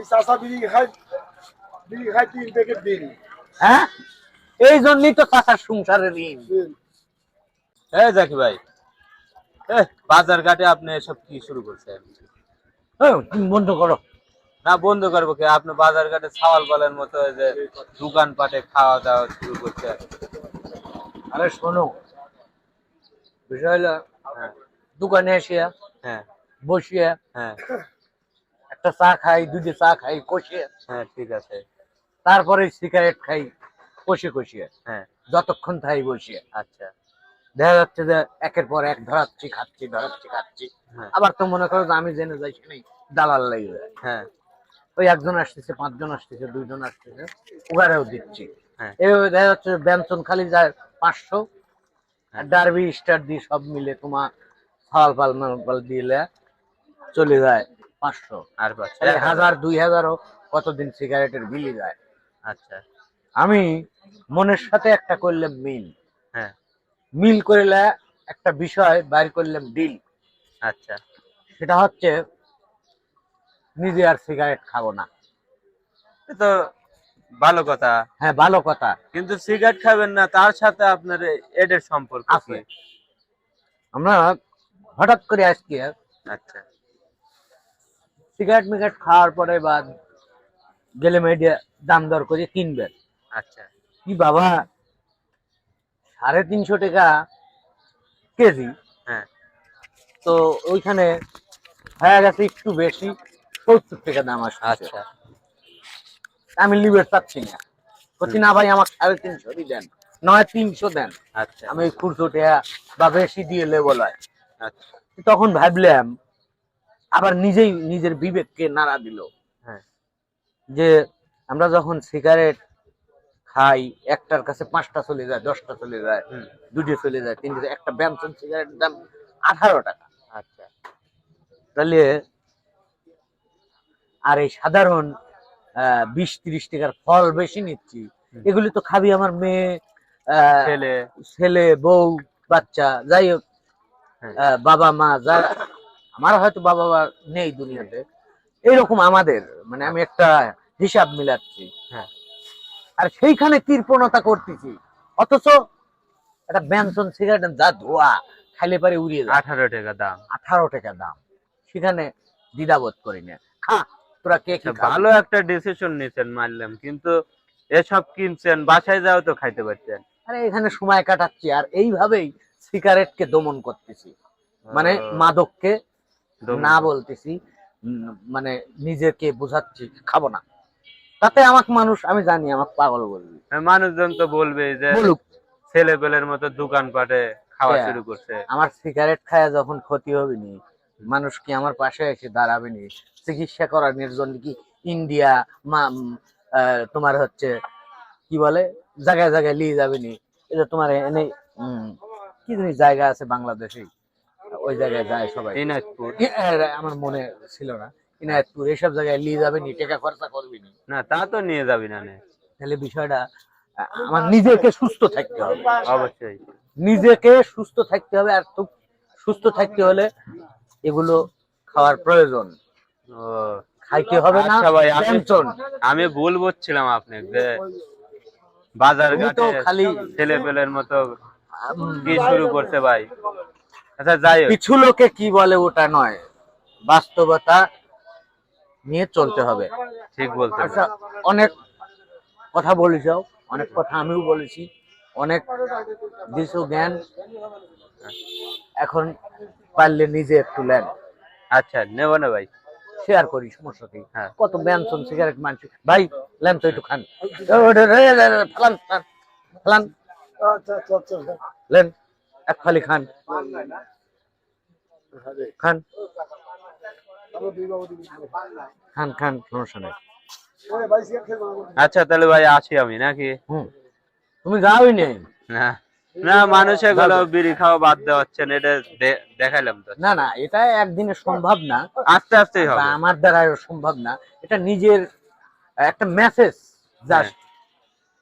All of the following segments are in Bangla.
খালি চাষা বিড়ি খাই বিড়ি খাই তিন প্যাকেট দিন। হ্যাঁ? এই জন্যই তো চাষার সংসারের ঋণ। জাকি ভাই বাজার ঘাটে আপনি এসব কি শুরু করছেন? বন্ধ করো। না বন্ধ করব কি? আপনি বাজার ঘাটে ছাওয়াল বলের মতো এই যে দোকান পাটে খাওয়া দাওয়া শুরু করছে। আরে শোনো বিষয় হলো হ্যাঁ। দোকানে এসিয়া হ্যাঁ। বসিয়া হ্যাঁ। একটা চা খাই দুধে চা খাই কষিয়ে হ্যাঁ ঠিক আছে। তারপরে সিগারেট খাই কষে কষিয়ে হ্যাঁ। যতক্ষণ থাই বসিয়ে আচ্ছা। দেখা যাচ্ছে যে একের পর এক ধরাচ্ছি খাচ্ছি ধরাচ্ছি খাচ্ছি। হ্যাঁ। আবার তো মনে করো যে আমি জেনে যাই সেখানে দালাল লেগে যায় হ্যাঁ। ওই একজন আসতেছে পাঁচজন আসতেছে দুইজন আসতেছে ওগারেও দিচ্ছি। হ্যাঁ। এভাবে দেখা যাচ্ছে ব্যঞ্জন খালি যায় পাঁচশো। হ্যাঁ। ডারবি স্টার দিয়ে সব মিলে তোমার ফাল ফাল দিলে চলে যায়। পাঁচশো। আর হাজার। দুই হাজারও কতদিন সিগারেটের বিলি যায়। আচ্ছা। আমি মনের সাথে একটা করলাম মিল। হ্যাঁ। মিল করলে একটা বিষয় বাইর করলাম ডিল আচ্ছা। সেটা হচ্ছে নিজে আর সিগারেট খাব না। তো ভালো কথা। হ্যাঁ ভালো কথা। কিন্তু সিগারেট খাবেন না তার সাথে আপনার এ- এদের সম্পর্ক আছে। আমরা হঠাৎ করে আজকে আচ্ছা। সিগারেট মিগারেট খাওয়ার পরে বা গেলে মেডিয়া দাম দর করে কিনবেন আচ্ছা। কি বাবা? সাড়ে তিনশো টাকা কেজি। হ্যাঁ। তো ওইখানে হয়ে গেছে একটু বেশি সত্তর টাকা দাম আসছে। আচ্ছা। আমি লিবের চাচ্ছি না। বলছি না ভাই আমার সাড়ে তিনশো দেন। নয় তিনশো দেন। আচ্ছা। আমি ওই টাকা বা বেশি দিয়ে লেবল হয়। আচ্ছা। তখন ভাবলাম আবার নিজেই নিজের বিবেককে নাড়া দিল। হ্যাঁ। যে আমরা যখন সিগারেট খাই একটার কাছে পাঁচটা চলে যায় দশটা চলে যায় দুটো চলে যায় তিনটে একটা ব্যামসন সিগারেটের দাম আঠারো টাকা। আচ্ছা। তাহলে আর এই সাধারণ আহ, বিশ তিরিশ টাকার ফল বেশি নিচ্ছি। এগুলি তো খাবি আমার মেয়ে আহ, ছেলে। ছেলে বউ বাচ্চা যাই হোক হ্যাঁ। বাবা মা যারা আমার হয়তো বাবা নেই দুনিয়াতে। এইরকম আমাদের মানে আমি একটা হিসাব মিলাচ্ছি। হ্যাঁ। আর সেইখানে কৃপণতা করতেছি। অথচ একটা ব্যঞ্জন সিগারেট যা ধোয়া খাইলে পারে উড়িয়ে যায়। আঠারো টাকা দাম। আঠারো টাকা দাম। সেখানে দ্বিধাবোধ করি না। খা তোরা কে আচ্ছা, ভালো একটা ডিসিশন নিয়েছেন মানলাম কিন্তু এসব কিনছেন বাসায় যাও তো খাইতে পারতেন আরে এখানে সময় কাটাচ্ছি আর এইভাবেই সিগারেটকে দমন করতেছি। মানে মাদককে না বলতেছি মানে নিজেকে বোঝাচ্ছি খাব না। তাতে আমাকে মানুষ আমি জানি আমাকে পাগল বলবি। মানুষজন তো বলবে যে ছেলে পেলের মতো দোকান পাটে খাওয়া হ্যাঁ। শুরু করছে। আমার সিগারেট খায়া যখন ক্ষতি হবে নি মানুষ কি আমার পাশে এসে দাঁড়াবে নি চিকিৎসা করানোর জন্য কি ইন্ডিয়া মা তোমার হচ্ছে কি বলে জায়গায় জায়গায় নিয়ে যাবে নি এটা তোমার এনে উম, কি জায়গা আছে বাংলাদেশে ওই জায়গায় যায় সবাই। দিনাজপুর এ- এ- আমার মনে ছিল না। ইনায়তপুর এসব জায়গায় নিয়ে যাবে নি টাকা খরচা করবি নি। না তা তো নিয়ে যাবি না। তাহলে বিষয়টা আমার নিজেকে সুস্থ থাকতে হবে। অবশ্যই। নিজেকে সুস্থ থাকতে হবে আর তো সুস্থ থাকতে হলে এগুলো খাওয়ার প্রয়োজন। খাইতে হবে না আচ্ছা ভাই, আমি ভুল বলছিলাম আপনি যে বাজার ঘাটে খালি ছেলে পেলের মতো কি শুরু করছে ভাই? আচ্ছা যাই কিছু লোকে কি বলে ওটা নয়। বাস্তবতা নিয়ে চলতে হবে। ঠিক বলতে আচ্ছা অনেক কথা বলেছ অনেক কথা আমিও বলেছি। অনেক দিশু জ্ঞান। এখন পারলে নিজে একটু নেন আচ্ছা নেব না ভাই। শেয়ার করি সমস্যা কি? হ্যাঁ। কত ব্যঞ্জন সিগারেট মানছি ভাই লেন তো একটু খান। ফেলান ফেলান ফেলান আচ্ছা আচ্ছা আচ্ছা। লেন। এক ফালি খান। খান। খান খান সমস্যা নেই। আচ্ছা তাহলে ভাই আসি আমি নাকি? তুমি যাওই নেই না না মানুষে গুলো বিড়ি খাওয়া বাদ দেওয়াচ্ছেন এটা দে- দেখাইলাম তো। না না এটা একদিনে সম্ভব না। আস্তে আস্তে হবে। আমার দ্বারা সম্ভব না। এটা নিজের একটা মেসেজ জাস্ট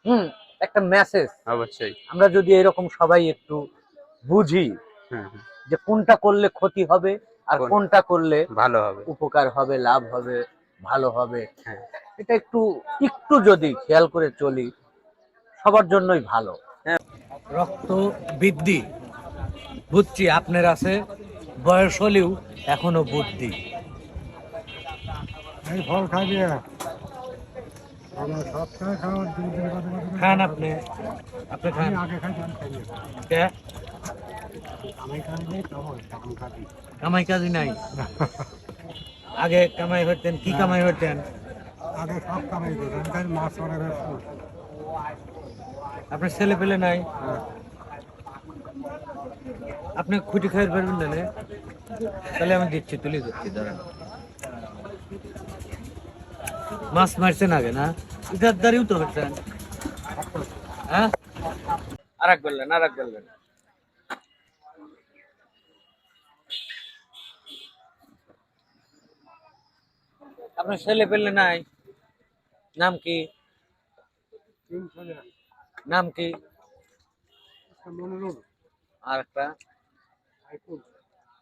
হুম একটা মেসেজ অবশ্যই। আমরা যদি এরকম সবাই একটু বুঝি হুম, হুম, যে কোনটা করলে ক্ষতি হবে আর কোনটা করলে ভালো হবে। উপকার হবে লাভ হবে ভালো হবে। হ্যাঁ। এটা একটু একটু যদি খেয়াল করে চলি সবার জন্যই ভালো। হ্যাঁ। রক্ত বৃদ্ধি। বুঝছি আপনার আছে বয়স হলেও এখনও বুদ্ধি। ফল খাবি খান আপনি। আপনি খান। আগে খাই কামাই কাজি নাই। আগে কামাই হতেন কি কামাই হতেন? আগে সব কামাই করতাম খাই মাছ ব্যস্ত আপনার ছেলে পেলে নাই? হ্যাঁ। আপনি খুঁটি খাই পারবেন না? তাহলে আমি দিচ্ছি তুলে দিচ্ছি ধরেন। মাছ মারছেন আগে না? ইটার দাঁড়িয়েও তো হচ্ছেন হ্যাঁ? আর এক বললেন আর এক বললেন আপনার ছেলে পেলে নাই। নাম কি? নাম কি? আর একটা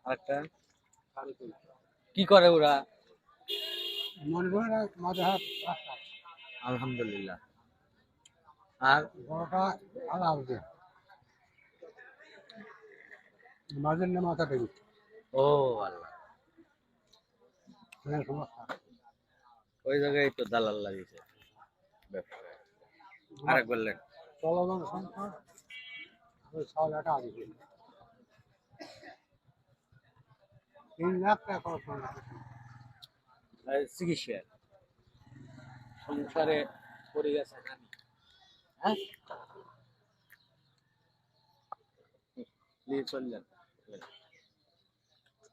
আর একটা কি করে ওরা? আলহামদুলিল্লাহ। আর? বড়টা আলাদা মাঝের না মাথা পেরি ও আল্লাহ। সমস্যা। ওই জায়গায় তো দালাল লাগিয়েছে। আরেক বললেন চলমান সংখ্যা ওই ছ তিন লাখ টাকা চিকিৎসা। সংসারে পড়ে গেছে হ্যাঁ? নিয়ে চললেন ওটা নিয়ে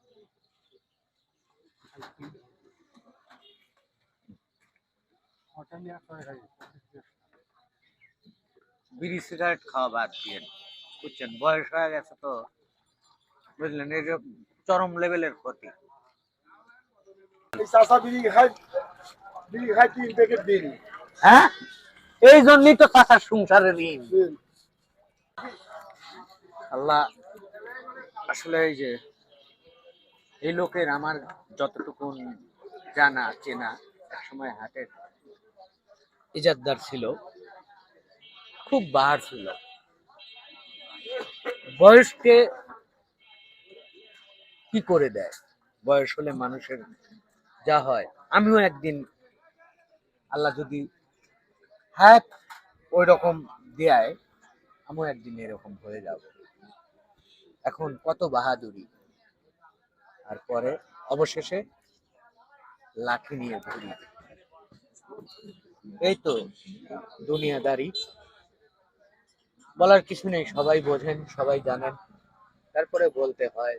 করে খাই বিড়ি সিগারেট খাওয়া বাদ দিয়েন বুঝছেন বয়স হয়ে গেছে তো বুঝলেন এই যে চরম লেভেলের ক্ষতি। এই হ্যাঁ? এই জন্যই তো চাষার সংসারের ঋণ। আল্লাহ আসলে এই যে এই লোকের আমার যতটুকু জানা চেনা এক সময় হাটের ইজাদদার ছিল, খুব বাহার ছিল বয়সকে কি করে দেয়? বয়স হলে মানুষের যা হয়। আমিও একদিন আল্লাহ যদি হায়াত ওই রকম দেয়, আমিও একদিন এরকম হয়ে যাব। এখন কত বাহাদুরি। আর পরে অবশেষে লাঠি নিয়ে ঘুরি। এই তো দুনিয়াদারি। বলার কিছু নেই সবাই বোঝেন সবাই জানেন। তারপরে বলতে হয়